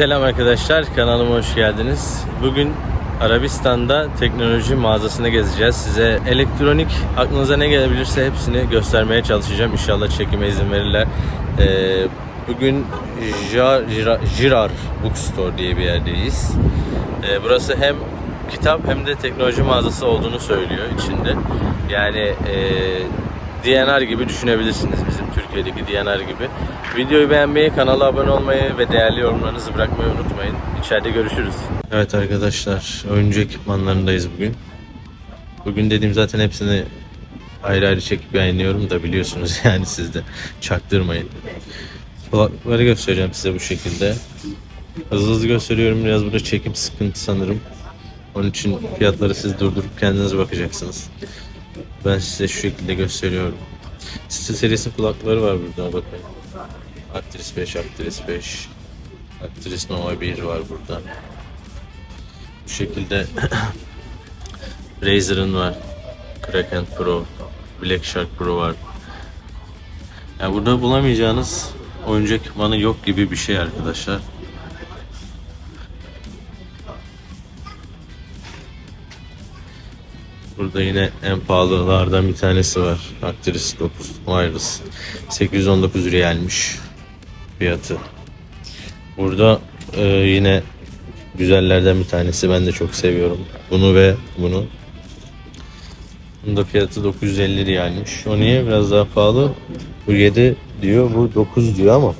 Selam arkadaşlar, kanalıma hoş geldiniz. Bugün Arabistan'da teknoloji mağazasını gezeceğiz. Size elektronik aklınıza ne gelebilirse hepsini göstermeye çalışacağım. İnşallah çekime izin verirler. Ee, bugün Jar- Girar Bookstore diye bir yerdeyiz. Ee, burası hem kitap hem de teknoloji mağazası olduğunu söylüyor içinde. Yani e, DNR gibi düşünebilirsiniz bizim Türkiye'deki DNR gibi. Videoyu beğenmeyi, kanala abone olmayı ve değerli yorumlarınızı bırakmayı unutmayın. İçeride görüşürüz. Evet arkadaşlar, oyuncu ekipmanlarındayız bugün. Bugün dediğim zaten hepsini ayrı ayrı çekip yayınlıyorum da biliyorsunuz yani siz de çaktırmayın. Kulaklıkları göstereceğim size bu şekilde. Hızlı hızlı gösteriyorum biraz burada çekim sıkıntı sanırım. Onun için fiyatları siz durdurup kendiniz bakacaksınız. Ben size şu şekilde gösteriyorum. Stil serisinin kulaklıkları var burada bakın. Actris 5, Actris 5, Actris Nova 1 var burada. Bu şekilde Razer'ın var. Kraken Pro, Black Shark Pro var. Yani burada bulamayacağınız oyuncak ekipmanı yok gibi bir şey arkadaşlar. Burada yine en pahalılardan bir tanesi var. Actris 9 Wireless. 819 riyalmiş fiyatı. Burada e, yine güzellerden bir tanesi. Ben de çok seviyorum. Bunu ve bunu. Bunun da fiyatı 950 riyalmiş. O niye biraz daha pahalı? Bu 7 diyor, bu 9 diyor ama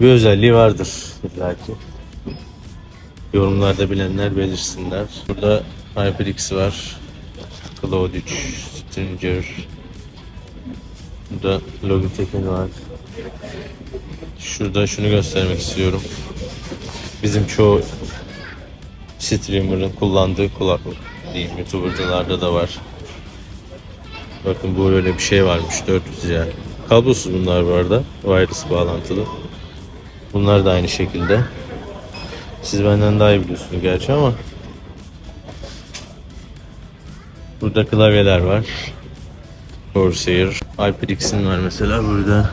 bir özelliği vardır illaki. Yorumlarda bilenler belirsinler. Burada HyperX var. Cloud 3, Stringer. Burada Logitech'in var. Şurada şunu göstermek istiyorum. Bizim çoğu streamer'ın kullandığı kulaklık diyeyim. YouTuber'larda da var. Bakın bu öyle bir şey varmış 400 lira. Kablosuz bunlar bu arada. Wireless bağlantılı. Bunlar da aynı şekilde. Siz benden daha iyi biliyorsunuz gerçi ama Burada klavyeler var. Corsair. HyperX'in var mesela burada.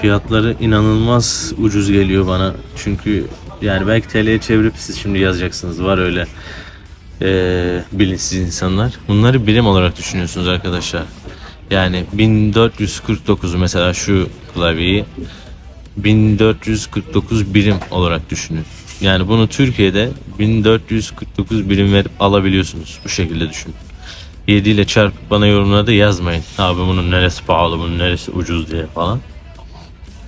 Fiyatları inanılmaz ucuz geliyor bana. Çünkü yani belki TL'ye çevirip siz şimdi yazacaksınız. Var öyle eee bilinçsiz insanlar. Bunları birim olarak düşünüyorsunuz arkadaşlar. Yani 1449 mesela şu klavyeyi 1449 birim olarak düşünün. Yani bunu Türkiye'de 1449 birim verip alabiliyorsunuz. Bu şekilde düşünün. 7 ile çarpıp bana yorumlarda yazmayın. Abi bunun neresi pahalı, bunun neresi ucuz diye falan.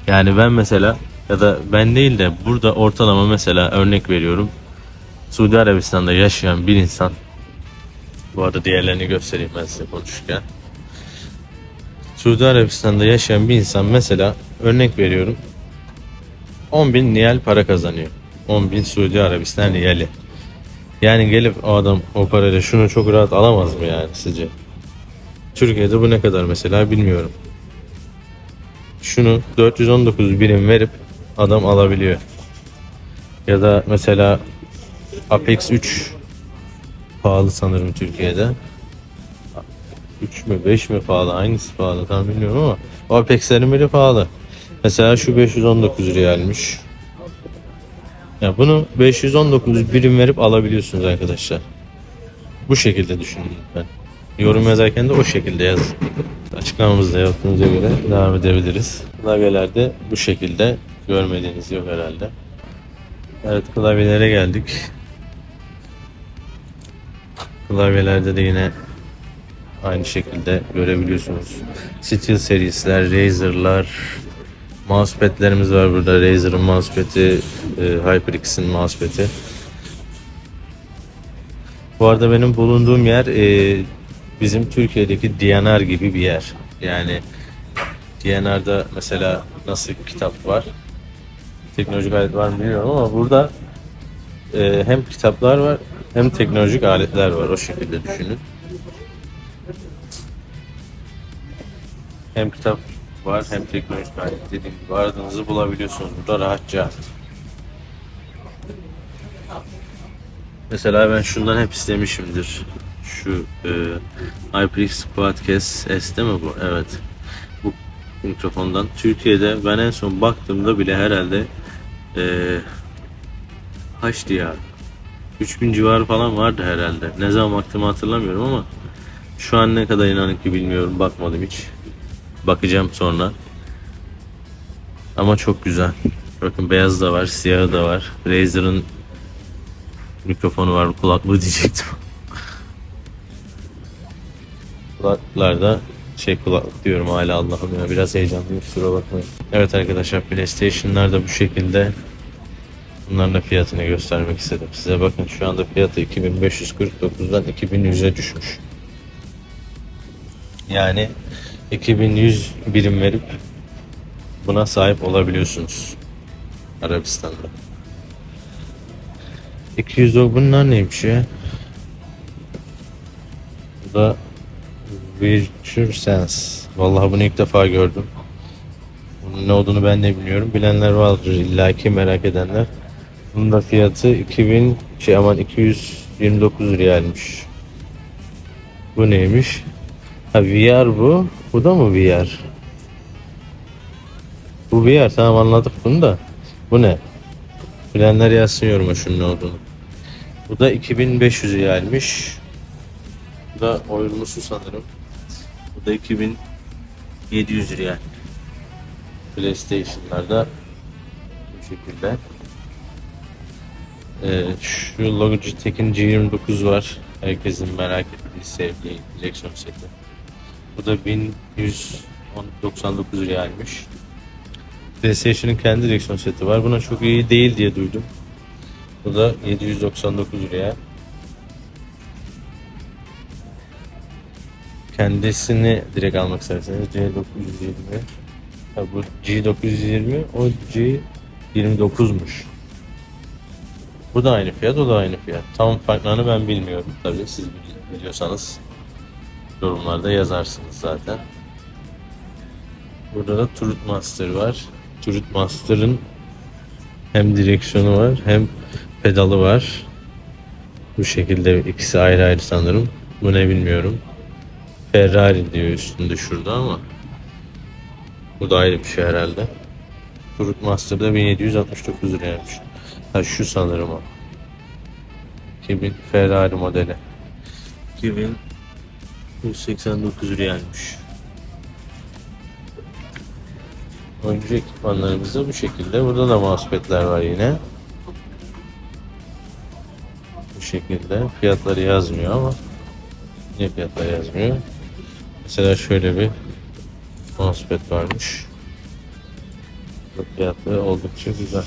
Yani ben mesela ya da ben değil de burada ortalama mesela örnek veriyorum. Suudi Arabistan'da yaşayan bir insan bu arada diğerlerini göstereyim ben size konuşurken. Suudi Arabistan'da yaşayan bir insan mesela örnek veriyorum 10 bin niyal para kazanıyor. 10 bin Suudi Arabistan niyali. Yani gelip o adam o parayla şunu çok rahat alamaz mı yani sizce? Türkiye'de bu ne kadar mesela bilmiyorum. Şunu 419 birim verip adam alabiliyor. Ya da mesela Apex 3 pahalı sanırım Türkiye'de. 3 mü 5 mi pahalı hangisi pahalı tam bilmiyorum ama o Apex'lerin biri pahalı. Mesela şu 519 riyalmiş. Ya bunu 519 birim verip alabiliyorsunuz arkadaşlar. Bu şekilde düşünün lütfen. Yorum yazarken de o şekilde yazın. Açıklamamızda yaptığımıza göre devam edebiliriz. Klavyelerde bu şekilde görmediğiniz yok herhalde. Evet klavyelere geldik. Klavyelerde de yine aynı şekilde görebiliyorsunuz. Steel serisler, Razer'lar, mousepad'lerimiz var burada. Razer'ın mousepad'i, e, HyperX'in mousepad'i. Bu arada benim bulunduğum yer e, bizim Türkiye'deki DNR gibi bir yer. Yani DNR'da mesela nasıl kitap var, teknolojik alet var mı bilmiyorum ama burada e, hem kitaplar var hem teknolojik aletler var. O şekilde düşünün. Hem kitap var hem teknolojik alet dediğim gibi aradığınızı bulabiliyorsunuz burada rahatça. Mesela ben şundan hep istemişimdir. Şu e, HyperX Quadcast S değil mi bu? Evet. Bu mikrofondan. Türkiye'de ben en son baktığımda bile herhalde eee kaçtı ya? 3000 civarı falan vardı herhalde. Ne zaman baktığımı hatırlamıyorum ama şu an ne kadar inanık ki bilmiyorum. Bakmadım hiç. Bakacağım sonra. Ama çok güzel. Bakın beyaz da var, siyahı da var. Razer'ın mikrofonu var, kulaklığı diyecektim. Kulaklarda şey kulaklık diyorum hala Allah'ım ya biraz heyecanlıyım kusura bakmayın. Evet arkadaşlar PlayStation'lar da bu şekilde Bunların da fiyatını göstermek istedim size. Bakın şu anda fiyatı 2549'dan 2100'e düşmüş. Yani 2100 birim verip buna sahip olabiliyorsunuz. Arabistan'da. 200 o bunlar neymiş ya? Bu da Virtual Sense. Vallahi bunu ilk defa gördüm. Bunun ne olduğunu ben de bilmiyorum. Bilenler vardır illaki merak edenler. Bunun da fiyatı 2000 şey aman 229 riyalmiş. Bu neymiş? Ha VR bu. Bu da mı VR? Bu VR tamam anladık bunu da. Bu ne? Bilenler yazsın yoruma şunun ne olduğunu. Bu da 2500 riyalmiş. Bu da oyunlusu sanırım. Bu da 2700 riyal. PlayStation'larda bu şekilde. Ee, şu Logitech'in G29 var. Herkesin merak ettiği, sevdiği direksiyon seti. Bu da 1199 riyalmiş. PlayStation'ın kendi direksiyon seti var. Buna çok iyi değil diye duydum. Bu da 799 riyal. Kendisini direkt almak isterseniz C920 ha, bu G920 o G29'muş. Bu da aynı fiyat, o da aynı fiyat. Tam farklarını ben bilmiyorum tabii. Siz bili- biliyorsanız yorumlarda yazarsınız zaten. Burada da Turut Master var. Turut Master'ın hem direksiyonu var hem pedalı var. Bu şekilde ikisi ayrı ayrı sanırım. Bu ne bilmiyorum. Ferrari diyor üstünde şurada ama bu da ayrı bir şey herhalde. Turut Master'da 1769 liraymış. Ha şu sanırım o. 2000 Ferrari modeli. 2189 liraymış. Oyuncu ekipmanlarımız da bu şekilde. Burada da mousepad'ler var yine. Bu şekilde. Fiyatları yazmıyor ama niye fiyatları yazmıyor? Mesela şöyle bir mousepad varmış. Fiyatları oldukça güzel.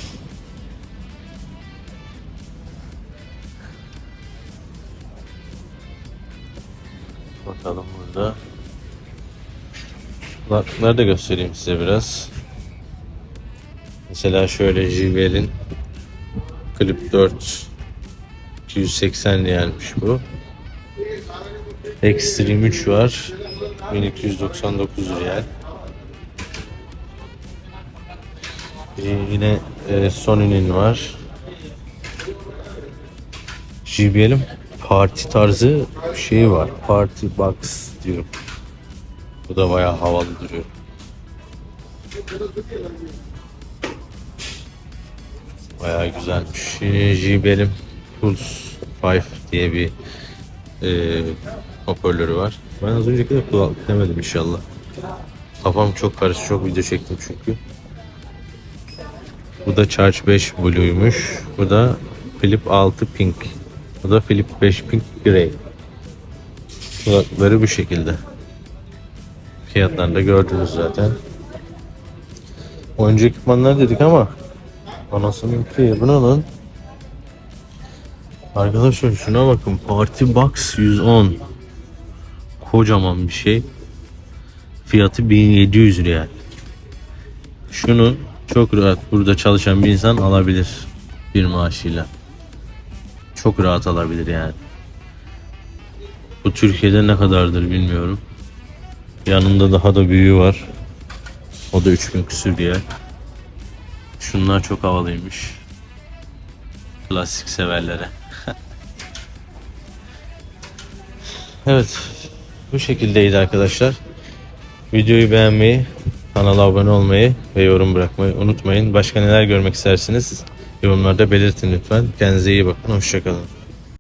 Bakalım burada. Kulaklıkları da göstereyim size biraz. Mesela şöyle JBL'in Clip 4 280 liraymış bu. Extreme 3 var. 1299 riyal. Ee, Yine e, Sony'nin var. JBL'in parti tarzı şey var. Party box diyor. Bu da bayağı havalı duruyor. Bayağı güzelmiş. JBL'in Pulse 5 diye bir e, hoparlörü var. Ben az önceki de kulaklık demedim inşallah. Kafam çok karışık. Çok video çektim çünkü. Bu da Charge 5 Blue'ymuş. Bu da Flip 6 Pink. Bu da Flip 5 Pink Grey. Kulakları bu şekilde. Fiyatlarını da gördünüz zaten. Oyuncu ekipmanlar dedik ama anasının ki bu ne? Arkadaşlar şuna bakın Party Box 110 Kocaman bir şey Fiyatı 1700 riyal Şunu çok rahat burada çalışan bir insan alabilir Bir maaşıyla Çok rahat alabilir yani Bu Türkiye'de ne kadardır bilmiyorum Yanında daha da büyüğü var O da 3000 küsür riyal Şunlar çok havalıymış Klasik severlere Evet. Bu şekildeydi arkadaşlar. Videoyu beğenmeyi, Kanala abone olmayı ve yorum bırakmayı unutmayın. Başka neler görmek istersiniz? Yorumlarda belirtin lütfen. Kendinize iyi bakın. Hoşçakalın.